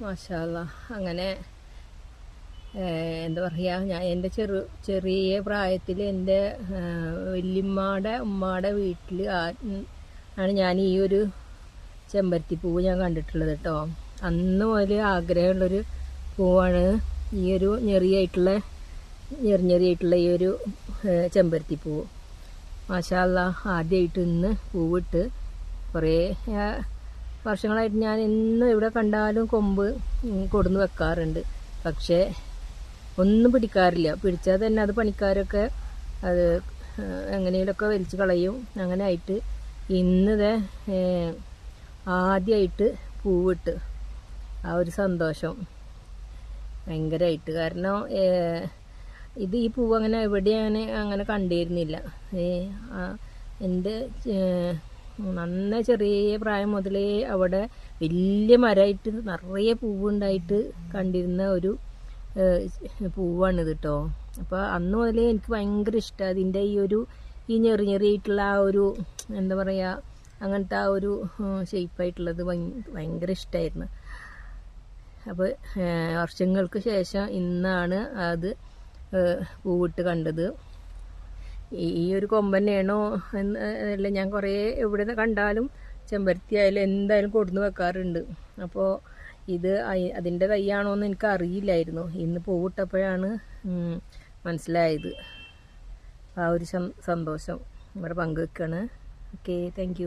മാഷാല്ല അങ്ങനെ എന്താ പറയുക ഞാൻ എന്റെ ചെറു ചെറിയ പ്രായത്തിൽ എന്റെ വല്യമ്മയുടെ ഉമ്മയുടെ വീട്ടിൽ ആണ് ഞാൻ ഈ ഒരു ചെമ്പരത്തി പൂവ് ഞാൻ കണ്ടിട്ടുള്ളത് കേട്ടോ അന്ന് മുതൽ ആഗ്രഹമുള്ളൊരു പൂവാണ് ഈ ഒരു ഞെറിയായിട്ടുള്ള ഞെറിഞ്ഞെറിയായിട്ടുള്ള ഈ ഒരു ഏഹ്, ചെമ്പരത്തി പൂവ് മാഷാല്ല ആദ്യമായിട്ട് ഇന്ന് പൂവിട്ട് കുറേ വർഷങ്ങളായിട്ട് ഞാൻ എന്നും ഇവിടെ കണ്ടാലും കൊമ്പ് കൊടുന്ന് വെക്കാറുണ്ട്. പക്ഷേ ഒന്നും പിടിക്കാറില്ല. പിടിച്ചാൽ തന്നെ അത് പണിക്കാരൊക്കെ അത് എങ്ങനെയൊക്കെ വലിച്ചു കളയും. അങ്ങനെ ആയിട്ട് ഇന്നതെ ആദ്യമായിട്ട് പൂവിട്ട് ആ ഒരു സന്തോഷം ഭയങ്കരമായിട്ട് കാരണം ഇത് ഈ പൂവ് അങ്ങനെ എവിടെ ഞാൻ അങ്ങനെ കണ്ടിരുന്നില്ല. എന്റെ നന്ന ചെറിയ പ്രായം മുതലേ അവിടെ വലിയ മരമായിട്ട് നിറയെ പൂവുണ്ടായിട്ട് കണ്ടിരുന്ന ഒരു പൂവാണ് പൂവാണിത് കേട്ടോ അപ്പോൾ അന്ന് മുതലേ എനിക്ക് ഭയങ്കര ഇഷ്ടമാണ് അതിന്റെ ഈ ഒരു ഈ ഞെറി ഞെറിയായിട്ടുള്ള ആ ഒരു എന്താ പറയുക അങ്ങനത്തെ ആ ഒരു ഷേപ്പായിട്ടുള്ളത് ഭയങ്കര ഇഷ്ടമായിരുന്നു അപ്പോൾ വർഷങ്ങൾക്ക് ശേഷം ഇന്നാണ് അത് പൂവിട്ട് കണ്ടത്. ഈ ഒരു കൊമ്പന്നെയാണോ അല്ല ഞാൻ കുറേ എവിടെ കണ്ടാലും ചെമ്പരത്തി ആയാലും എന്തായാലും കൊടുന്ന് വെക്കാറുണ്ട്. അപ്പോൾ ഇത് അതിന്റെ തൈയാണോ എന്ന് എനിക്ക് അറിയില്ലായിരുന്നു. ഇന്ന് പൂവിട്ടപ്പോഴാണ് മനസ്സിലായത്. ആ ഒരു സന്തോഷം. ഇവിടെ പങ്കുവെക്കാണ് ഓക്കെ താങ്ക്